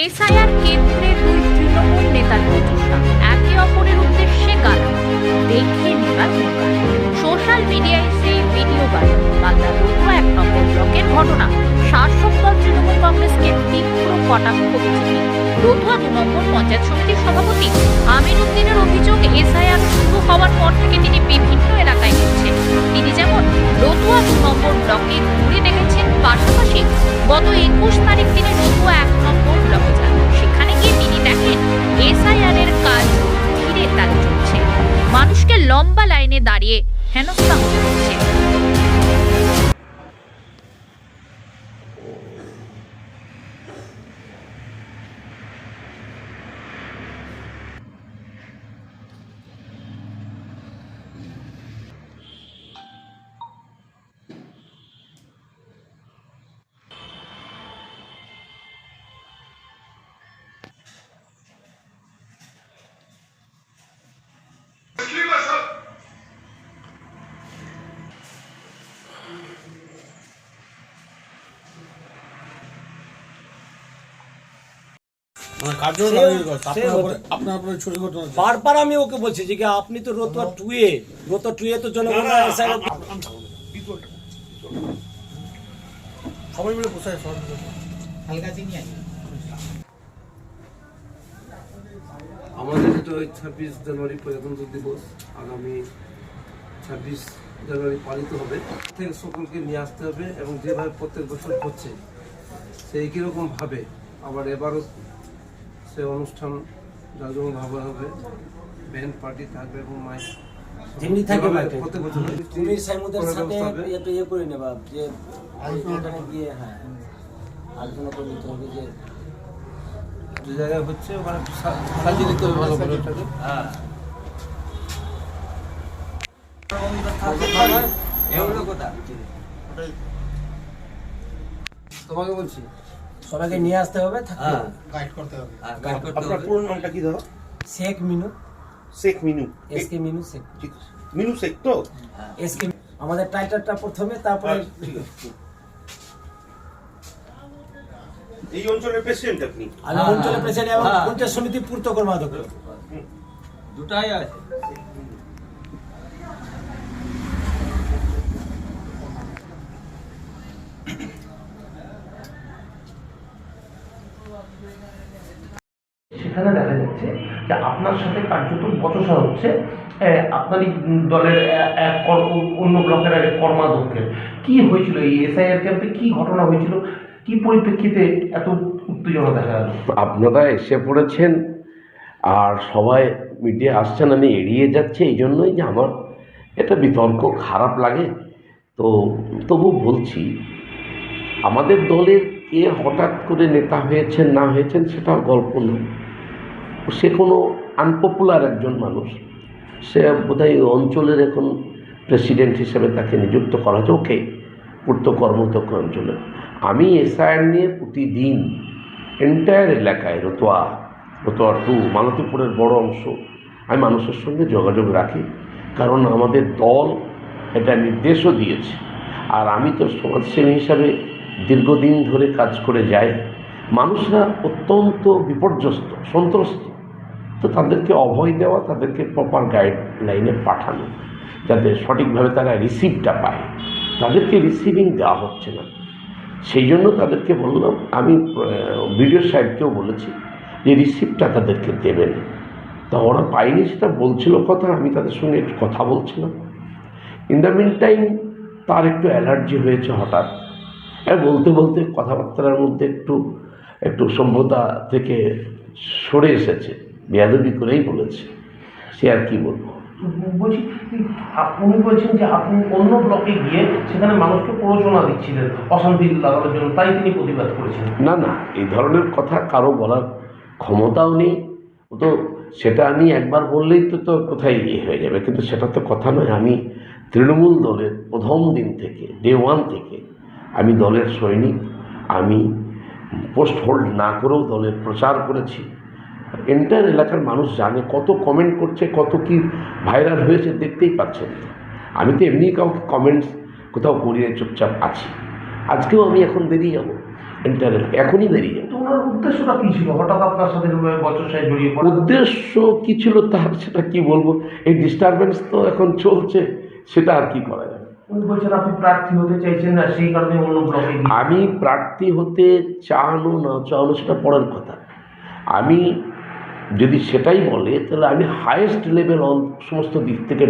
SIR কেন্দ্রে দুই তৃণমূল নেতার একে অপরের উদ্দেশ্যে গালা। দেখে নেবার সোশ্যাল মিডিয়ায় সেই ভিডিও গালা মালদা রতুয়া এক নম্বর ব্লকের ঘটনা। শাসক দল তৃণমূল কংগ্রেসকে তীব্র কটাক্ষ বিজেপি দু নম্বর পঞ্চায়েত সমিতির সভাপতি আমির উদ্দিনের অভিযোগ, এসআইআর দাঁড়িয়ে হেনস্থা হতে হচ্ছে। বারবার আমি ওকে বলছি যে আপনি তো রতুয়া টুয়ে রতুয়া টুয়ে তো জনগণ সবাই মিলে বসে আছে, সবাই মিলে। আমাদের ওই ছাব্বিশ জানুয়ারি প্রজাতন্ত্র দিবস। আগামী ছাব্বিশ জানুয়ারি পালিত হবে। থেকে সকলকে নিয়ে আসতে হবে এবং যেভাবে প্রত্যেক বছর হচ্ছে সেই কীরকম ভাবে আবার এবারও সে অনুষ্ঠান জাঁকজমকভাবে হবে ব্যান্ড পার্টি থাকবে এবং মাইক। যেমনি থাকে প্রত্যেক বছর তুমি সাইমুদের সাথে ব্যবস্থা ইয়ে করে নেবা যে ওখানে গিয়ে হ্যাঁ আলোচনা করে নিতে হবে যে যে জায়গায় হচ্ছে ওখানে সাজিয়ে দিতে হবে ভালো করে। ওটাকে হ্যাঁ তোমাকে বলছি। সবাইকে নিয়ে আসতে হবে থাকতে হবে। আপনার পুরো নামটা কি দাদা Sheikh Minu. Sheikh Minu. S K Minu Sheikh. Minu Sheikh তো? এস কে আমাদের টাইটেলটা প্রথমে তারপরে এই অঞ্চলের প্রেসিডেন্ট আপনি? আমি অঞ্চলের প্রেসিডেন্ট এবং পঞ্চায়েত সমিতি পূর্ত কর্মাধ্যক্ষ। দুটাই আছে। সেখানে দেখা যাচ্ছে যে আপনার সাথে কার্যত বচসা হচ্ছে আপনারই দলের এক অন্য ব্লকের এক কর্মাধ্যক্ষের। কি হয়েছিল? এই এসআইআর ক্যাম্পে কি ঘটনা হয়েছিল? কি পরিপ্রেক্ষিতে এত উত্তেজনা দেখা গেল? আপনারা এসে পড়েছেন, আর সবাই মিডিয়া আসছেন, আমি এড়িয়ে যাচ্ছি এই জন্যই যে আমার এটা বিতর্ক খারাপ লাগে। তো তবু বলছি, আমাদের দলের কে হঠাৎ করে নেতা হয়েছেন, না হয়েছেন সেটা গল্প নয়। সে কোনো আনপপুলার একজন মানুষ, সে বোধহয় অঞ্চলের এখন প্রেসিডেন্ট হিসেবে তাকে নিযুক্ত করা হয়েছে। ওকে, পূর্ত কর্মদক্ষ অঞ্চলে। আমি এসআইআর নিয়ে প্রতিদিন এন্টায়ার এলাকায়, রতোয়া রতোয়া টু, মালতীপুরের বড় অংশ, আমি মানুষের সঙ্গে যোগাযোগ রাখি। কারণ আমাদের দল এটা নির্দেশও দিয়েছে। আর আমি তো সমাজসেবী হিসাবে দীর্ঘদিন ধরে কাজ করে যায়, মানুষরা অত্যন্ত বিপর্যস্ত, সন্ত্রস্ত। তো তাদেরকে অভয় দেওয়া, তাদেরকে প্রপার গাইডলাইনে পাঠানো, যাতে সঠিকভাবে তারা রিসিভটা পায়। তাদেরকে রিসিভিং দেওয়া হচ্ছে না। সেই জন্য তাদেরকে বললাম, আমি ভিডিও সাহেবকেও বলেছি যে রিসিপ্টটা তাদেরকে দেবেন। তা ওরা পায়নি সেটা বলছিল কথা, আমি তাদের সঙ্গে একটু কথা বলছিলাম। ইন দ্য মিন টাইম তার একটু অ্যালার্জি হয়েছে হঠাৎ। বলতে বলতে কথাবার্তার মধ্যে একটু একটু সভ্যতা থেকে সরে এসেছে। বেয়াদবি করেই বলেছে। সে আর কি বলব? বলছি আপনি বলছেন যে আপনি অন্য ব্লকে গিয়ে সেখানে মানুষকে প্ররোচনা দিচ্ছিলেন অশান্তি লাগানোর জন্য তাই তিনি প্রতিবাদ করেছেন। না না এই ধরনের কথা কারও বলার ক্ষমতাও নেই। ও তো সেটা আমি একবার বললেই তো তো কোথায় ইয়ে হয়ে যাবে? কিন্তু সেটা তো কথা নয়। আমি তৃণমূল দলের প্রথম দিন থেকে ডে ওয়ান থেকে আমি দলের সৈনিক আমি পোস্ট হোল্ড না করেও দলের প্রচার করেছি। এন্টায়ার এলাকার মানুষ জানে কত কমেন্ট করছে কত কি ভাইরাল হয়েছে দেখতেই পাচ্ছেন আমি তো এমনি কাউকে কমেন্টস কোথাও করিয়ে চুপচাপ আছি। আজকেও আমি এখন বেরিয়ে যাব ইন্টারেস্ট এখনই বেরিয়ে যাবে। ওনার উদ্দেশ্যটা কি ছিল? হঠাৎ আপনার সাথে বচসায় জড়িয়ে উদ্দেশ্য কি ছিল তার সেটা কি বলব? এই ডিস্টারবেন্স তো এখন চলছে সেটা আর কি করা যাবে? উনি বলছেন আপনি প্রার্থী হতে চাইছেন না, সেই কারণে অন্য ব্লকে আমি প্রার্থী হতে চানো না চানো সেটা পড়ার কথা। আমি যদি সেটাই বলে, তাহলে আমি হায়েস্ট লেভেল সমস্ত দিক থেকে